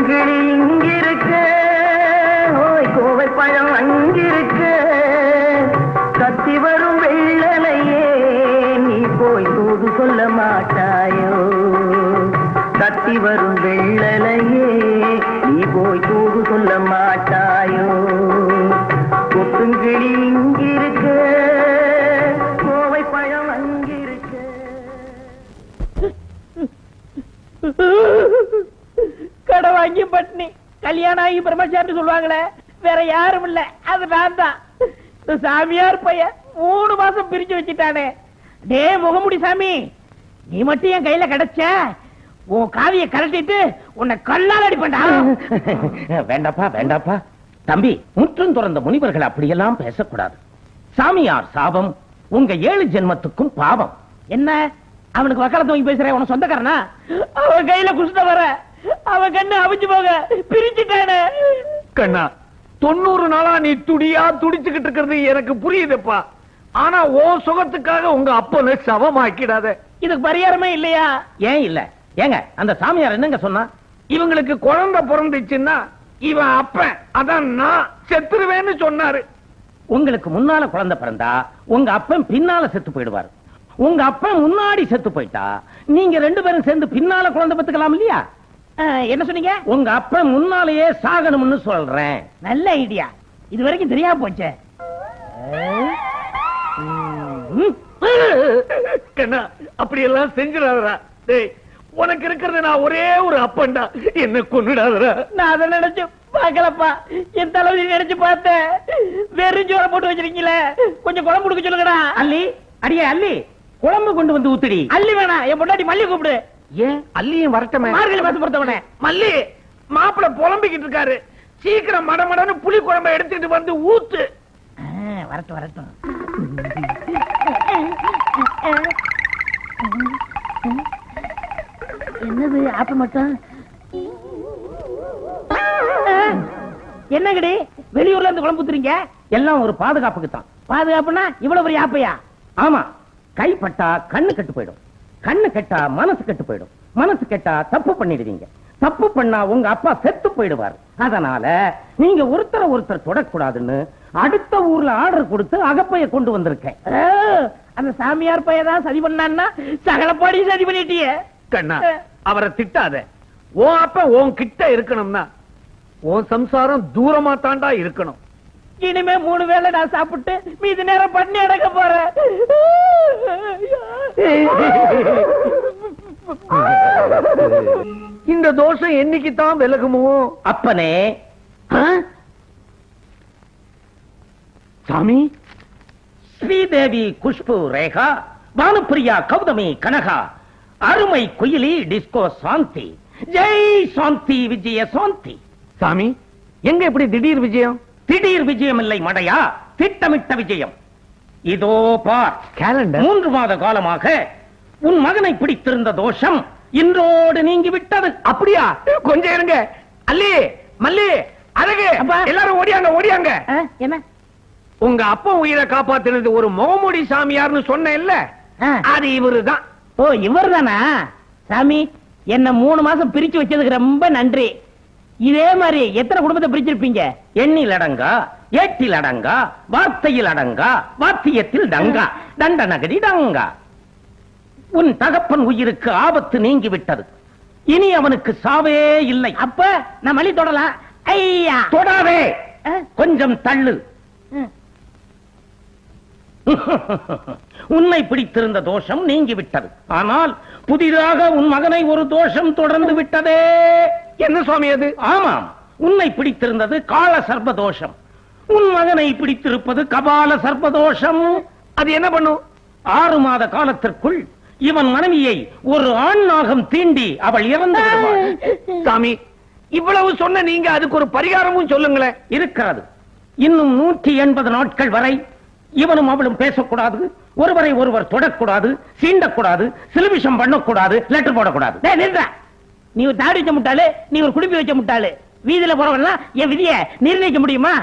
கண்களில் இங்கிருக்க. ஓய் கோவை பழம் அங்கிருக்க. கத்தி வரும் வெள்ளலையே நீ போய் தூது சொல்ல மாட்டாயோ? கத்தி வரும் வெள்ளலையே நீ போய் தூது சொல்ல மாட்டாயோ? கொட்டுங்கிளில் இங்கிருக்க. கோவை பழம் அங்கிருக்க. வாங்கி பட்னி கல்யாணம் ஆகி பிரம்மச்சாரி சொல்லுவாங்களே வேற யாரும் இல்ல. அது நான் தான். இந்த சாமியார் பையன் மூணு மாசம் பிரிச்சு வச்சுட்டானே. டே முகமுடி சாமி நீ மட்டும் என் கையில கிடைச்ச உன் காவிய கரட்டிட்டு உன்னை கல்லால் அடிப்பண்டா வேண்டாப்பா வேண்டாப்பா. தம்பி முற்றும் துறந்த முனிவர்கள் அப்படியெல்லாம் பேசக்கூடாது. சாமியார் சாபம் உங்க ஏழு ஜென்மத்துக்கும் பாவம். என்ன? அவனுக்கு வக்காலத்து வாங்கி பேசுறேன் உனக்கு சொந்தக்காரனா? அவன் கையில குஷ்ட வர அவன் கண்ணு அவிஞ்சு போக பிரிச்சுட்டானே கண்ணா தொண்ணூறு நாளா நீ துடியா துடிச்சுக்கிட்டு இருக்கிறது எனக்கு புரியுதுப்பா. ஆனா ஓ சுகத்துக்காக உங்க அப்பனை சவமாக்கிடாத. இதுக்கு பரிகாரமே இல்லையா? ஏன் இல்ல? ஏங்க அந்த சாமியார் என்னங்க சொன்னா? இவங்களுக்கு குழந்தை பிறந்துச்சுன்னா இவன் அப்பன் அதான் நான் செத்துருவேன்னு சொன்னாரு. உங்களுக்கு முன்னால குழந்தை பிறந்தா உங்க அப்பன் பின்னால செத்து போயிடுவார். உங்க அப்பன் முன்னாடி செத்து போயிட்டா நீங்க ரெண்டு பேரும் சேர்ந்து பின்னால குழந்தை பெத்துக்கலாம் இல்லையா? என்ன சொன்னீங்க? உங்க அப்பன் முன்னாலேயே சாகணும்னு சொல்றேன். நல்ல ஐடியா. இது வரைக்கும் தெரியாம போச்சே. கண்ணா அப்படி எல்லாம் செஞ்சிடாதடா. டேய் உனக்கு இருக்கிறது நான் ஒரே ஒரு அப்பன்டா. என்ன கொன்னுடாதடா. நான் அதை நினைச்சு பார்க்கலப்பா. என் தலைவலி நினைச்சு பார்த்தேன். வெறும் சோற போட்டு வச்சிருக்கீங்களே. கொஞ்சம் குழம்பு கொடுக்க சொல்லுங்கடா. அல்லி அடியே அல்லி குழம்பு கொண்டு வந்து ஊத்துடி. அள்ளி வேணாம். என் பொண்டாட்டி மல்லி கூப்பிடு. ஏன் அல்லியும் வரட்டமே? மார்கழி மாசம் பொறுத்தவனே. மல்லி மாப்பிள புலம்பிக்கிட்டு இருக்காரு. சீக்கிரம் மடமடன்னு புளி குழம்பை எடுத்துட்டு வந்து ஊத்து. வரட்டும் வரட்டும். என்னது ஆப்ப மட்டும்? என்னங்கடி? வெளியூர்ல இருந்து குழம்பு ஊத்துறீங்க? எல்லாம் ஒரு பாதுகாப்புக்கு தான் பாதுகாப்புனா இவ்வளவு பெரிய ஆப்பையா? ஆமா. கைப்பட்டா கண்ணு கெட்டு போயிடும். கண்ணு கெட்டா மனசு கெட்டு போயிடும். மனசு கெட்டா தப்பு பண்ணிடுவீங்க. தப்பு பண்ணா உங்க அப்பா செத்து போயிடுவார். அதனால நீங்க ஒருத்தரை ஒருத்தர் தொடக்கூடாதுன்னு அடுத்த ஊர்ல ஆர்டர் கொடுத்து அகப்பைய கொண்டு வந்திருக்கேன். அந்த சாமியார் பையதான் சதி பண்ணான்னா சகலப்பாடி சதி பண்ணிட்டியே. கண்ணா அவரை திட்டாத. உன் அப்ப உன் கிட்ட இருக்கணும்னா உன் சம்சாரம் தூரமா தாண்டா இருக்கணும். இனிமே மூணு வேளை நான் சாப்பிட்டு மீதி நேரம் பண்ணி அடக்க போறேன். இந்த தோஷம் என்னைக்கு தான் விலகுமோ? அப்பனே? சாமி? ஸ்ரீதேவி குஷ்பு ரேகா பானுப்பிரியா கௌதமி கனகா அருமை குயிலி டிஸ்கோ சாந்தி. ஜெய் சாந்தி விஜய சாந்தி. சாமி எங்க இப்படி திடீர் விஜயம்? திடீர் விஜயம் இல்லை மடையா? திட்டமிட்ட விஜயம். இதோ பார். கேலண்டர் மூன்று மாத காலமாக உன் மகனை பிடித்திருந்த தோஷம் இன்றோடு நீங்கி விட்டது அப்படியா? கொஞ்சம் இருங்க. அல்லி மல்லி அழகு. எல்லாரும் ஓடியாங்க ஓடியாங்க. என்ன உங்க அப்பா உயிரை காப்பாத்தினது ஒரு முகமூடி சாமியார்னு சொன்னேன்ல. ஆ. அது இவருதான். ஓ இவர் தானா சாமி என்ன மூணு மாசம் பிரிச்சு வச்சதுக்கு ரொம்ப நன்றி. இதே மாதிரி எத்தனை குடும்பத்தை பிரிச்சிருப்பீங்க? எண்ணில் அடங்கா ஏட்டில் அடங்கா வார்த்தையில் அடங்கா வாத்தியத்தில் டங்கா தண்ட நகரி டங்கா உன் தகப்பன் உயிருக்கு ஆபத்து நீங்கி விட்டது இனி அவனுக்கு சாவே இல்லை. அப்ப நான் மல்லி தொடலாம் ஐயா. தொடாதே. கொஞ்சம் தள்ளு. உன்னை பிடித்திருந்த தோஷம் நீங்கி விட்டது ஆனால் புதிதாக உன் மகனை ஒரு தோஷம் தொடர்ந்து விட்டதே. என்ன சுவாமி அது? ஆமாம். உன்னை பிடித்திருந்தது கால சர்ப்பதோஷம். உன் மகனை பிடித்திருப்பது கபால சர்ப்பதோஷம். அது என்ன பண்ணும்? ஆறு மாத காலத்திற்குள் இவன் மனைவியை ஒரு ஆண் நாகம் தீண்டி அவள் இறந்து சாமி இவ்வளவு சொன்ன நீங்க அதுக்கு ஒரு பரிகாரமும் சொல்லுங்களேன். இருக்கிறது. இன்னும் நூற்றி எண்பது நாட்கள் வரை இவனும் அவளும் பேசக்கூடாது. ஒருவரை ஒருவர் தொடக்கூடாது சீண்டக்கூடாது சிலுமிஷம் பண்ணக்கூடாது லெட்டர் போடக்கூடாது. நீ ஒரு தாடி வச்ச முட்டாளு நீ ஒரு குடிப்பி வச்ச முட்டாளு. வீதியில போறவன்லாம் என் விதிய நிர்ணயிக்க முடியுமா?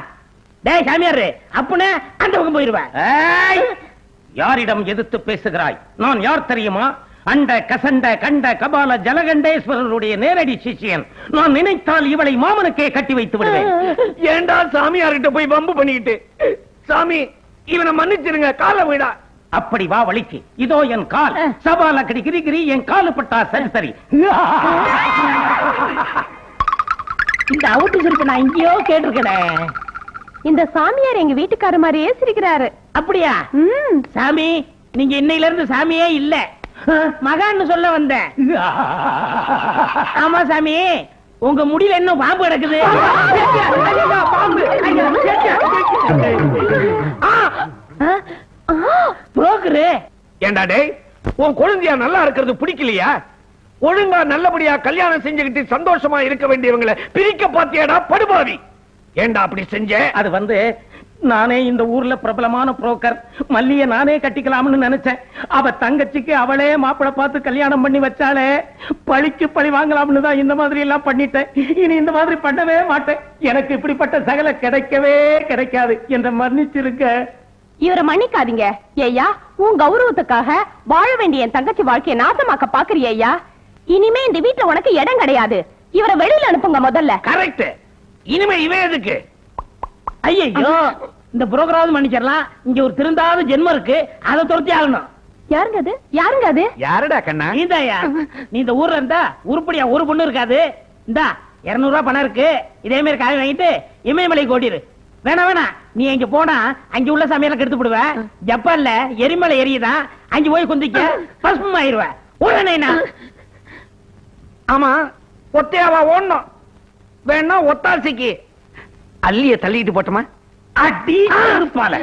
டேய் சாமியாரு அப்பனே அந்த பக்கம் போயிருவேன்! யாரிடம் எதிர்த்து பேசுகிறாய்? நான் யார் தெரியுமா? அண்ட கசண்ட கண்ட கபால ஜலகண்டேஸ்வரருடைய நேரடி சிஷ்யன். நான் நினைத்தால் இவளை மாமனுக்கே கட்டி வைத்து விடுவேன். ஏண்டா சாமியார்கிட்ட போய் வம்பு பண்ணிக்கிட்டு? சாமி இவனை மன்னிச்சிருங்க கால விடா. அப்படி வா வலிக்கு. இதோ என் கால். கடி கிரி கிரி என் காலு பட்டா சரி சரி. இந்த அவுட்டு சிரிப்பு நான் எங்கேயோ கேட்டிருக்கேனே. இந்த சாமியார் எங்க வீட்டுக்கார மாதிரியே சிரிக்கிறாரு. அப்படியா? சாமி நீங்க இன்னையில இருந்து சாமியே இல்ல. மகான்னு சொல்ல வந்தேன் ஆமா சாமி உங்க முடியல இன்னும் பாம்பு கிடக்குது. பாம்பு. புரோக்கரு. ஏண்டா டேய் உன் குழந்தையா நல்லா இருக்கிறது பிடிக்கலையா? ஒழுங்கா நல்லபடியா கல்யாணம் செஞ்சுக்கிட்டு சந்தோஷமா இருக்க வேண்டியவங்களை பிரிக்க பாத்தியாடா படுபாவி. ஏண்டா அப்படி செஞ்ச? அது வந்து நானே இந்த ஊர்ல பிரபலமான புரோக்கர். மல்லிய நானே கட்டிக்கலாம்னு நினைச்சேன். அவ தங்கச்சிக்கு அவளே மாப்பிளை பார்த்து கல்யாணம் பண்ணி வச்சாலே பழிக்கு பழி வாங்கலாம்னு தான் இந்த மாதிரி எல்லாம் பண்ணிட்டேன். இனி இந்த மாதிரி பண்ணவே மாட்டேன். எனக்கு இப்படிப்பட்ட சகல கிடைக்கவே கிடைக்காது. என்ற மன்னிச்சிருக்க இவரை மன்னிக்காதீங்க ஐயா. உன் கௌரவத்துக்காக வாழ வேண்டிய என் தங்கச்சி வாழ்க்கையை நாசமாக்க பாக்குறிய ஐயா. இனிமே இந்த வீட்டுல உனக்கு இடம் கிடையாது. இவரை வெளியில அனுப்புங்க முதல்ல. கரெக்ட் இனிமே இவன் எதுக்கு? ஐயோ இந்த புரோக்கராவது மன்னிச்சிடலாம் இங்க ஒரு திருந்தாத ஜென்மம் இருக்கு. அதை துரத்தி ஆகணும். யாருங்க அது? யாருங்க அது? யாருடா கண்ணா? நீதாயா நீ இந்த ஊர்ல இருந்தா உருப்படியா ஒரு பொண்ணு இருக்காது. இந்தா இருநூறு ரூபாய் பணம் இருக்கு. இதே மாதிரி காய் வாங்கிட்டு இமயமலைக்கு ஓடிரு. வேணாம் வேணாம் நீ அங்க போனா அங்க உள்ள சமையல கெடுத்து விடுவ ஜப்பான்ல எரிமலை எரியுதான் அங்க போய் குந்திக்க பசுமம் ஆயிருவ உடனேனா ஆமா ஒத்தையாவா ஓடணும். வேணா ஒத்தாசிக்கு. அள்ளிய தள்ளிட்டு போட்டோமா? அடி இருப்பால